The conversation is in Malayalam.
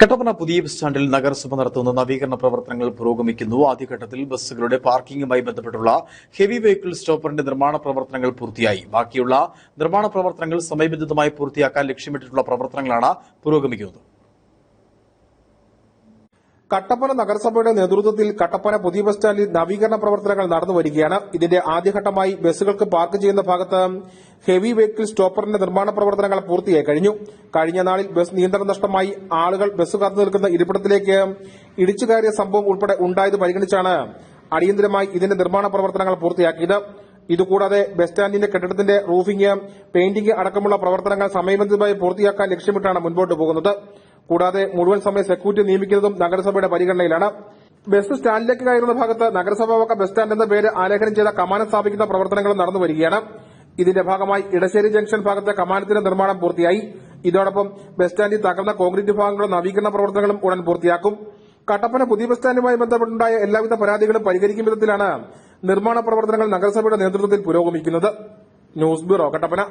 കട്ടപ്പന പുതിയ ബസ് സ്റ്റാൻഡിൽ നഗരസഭ നടത്തുന്ന നവീകരണ പ്രവർത്തനങ്ങൾ പുരോഗമിക്കുന്നു. ആദ്യഘട്ടത്തിൽ ബസ്സുകളുടെ പാർക്കിംഗുമായി ബന്ധപ്പെട്ടുള്ള ഹെവി വെഹിക്കിൾ സ്റ്റോപ്പറിന്റെ നിർമ്മാണ പ്രവർത്തനങ്ങൾ പൂർത്തിയായി. ബാക്കിയുള്ള നിർമ്മാണ പ്രവർത്തനങ്ങൾ സമയബന്ധിതമായി പൂർത്തിയാക്കാൻ ലക്ഷ്യമിട്ടിട്ടുള്ള പ്രവർത്തനങ്ങളാണ് പുരോഗമിക്കുന്നത്. കട്ടപ്പന നഗരസഭയുടെ നേതൃത്വത്തിൽ കട്ടപ്പന പുതിയ ബസ് സ്റ്റാൻഡിൽ നവീകരണ പ്രവർത്തനങ്ങൾ നടന്നു വരികയാണ്. ഇതിന്റെ ആദ്യഘട്ടമായി ബസ്സുകൾക്ക് പാർക്ക് ചെയ്യുന്ന ഭാഗത്ത് ഹെവി വെഹിക്കിൾ സ്റ്റോപ്പറിന്റെ നിർമ്മാണ പ്രവർത്തനങ്ങൾ പൂർത്തിയായി കഴിഞ്ഞു. കഴിഞ്ഞ നാളിൽ ബസ് നിയന്ത്രണ നഷ്ടമായി ആളുകൾ ബസ് കാത്തു നിൽക്കുന്ന ഇരിപ്പിടത്തിലേക്ക് ഇടിച്ചു കയറിയ സംഭവം ഉൾപ്പെടെ ഉണ്ടായത് പരിഗണിച്ചാണ് അടിയന്തരമായി ഇതിന്റെ നിർമ്മാണ പ്രവർത്തനങ്ങൾ പൂർത്തിയാക്കിയത്. ഇതുകൂടാതെ ബസ് സ്റ്റാൻഡിന്റെ കെട്ടിടത്തിന്റെ റൂഫിംഗ് പെയിന്റിംഗ് അടക്കമുള്ള പ്രവർത്തനങ്ങൾ സമയബന്ധിതമായി പൂർത്തിയാക്കാൻ ലക്ഷ്യമിട്ടാണ് മുന്നോട്ട് പോകുന്നത്. കൂടാതെ മുഴുവൻ സമയ സെക്യൂരിറ്റി നിയമിക്കുന്നതും നഗരസഭയുടെ പരിഗണനയിലാണ്. ബസ് സ്റ്റാൻഡിലേക്ക് കയറുന്ന ഭാഗത്ത് നഗരസഭ വക ബസ് സ്റ്റാൻഡ് എന്ന പേര് ആലേഖനം ചെയ്ത കമാനം സ്ഥാപിക്കുന്ന പ്രവർത്തനങ്ങളും നടന്നു വരികയാണ്. ഇതിന്റെ ഭാഗമായി ഇടശ്ശേരി ജംഗ്ഷൻ ഭാഗത്തെ കമാനത്തിന്റെ നിർമ്മാണം പൂർത്തിയായി. ഇതോടൊപ്പം ബസ് സ്റ്റാൻഡിൽ തകർന്ന കോൺക്രീറ്റ് ഭാഗങ്ങളുടെ നവീകരണ പ്രവർത്തനങ്ങളും ഉടൻ പൂർത്തിയാക്കും. കട്ടപ്പന പുതിയ ബസ് സ്റ്റാൻഡുമായി ബന്ധപ്പെട്ടുണ്ടായ എല്ലാവിധ പരാതികളും പരിഹരിക്കും വിധത്തിലാണ് നിർമ്മാണ പ്രവർത്തനങ്ങൾ നഗരസഭയുടെ നേതൃത്വത്തിൽ പുരോഗമിക്കുന്നത്. News bureau Kattappana.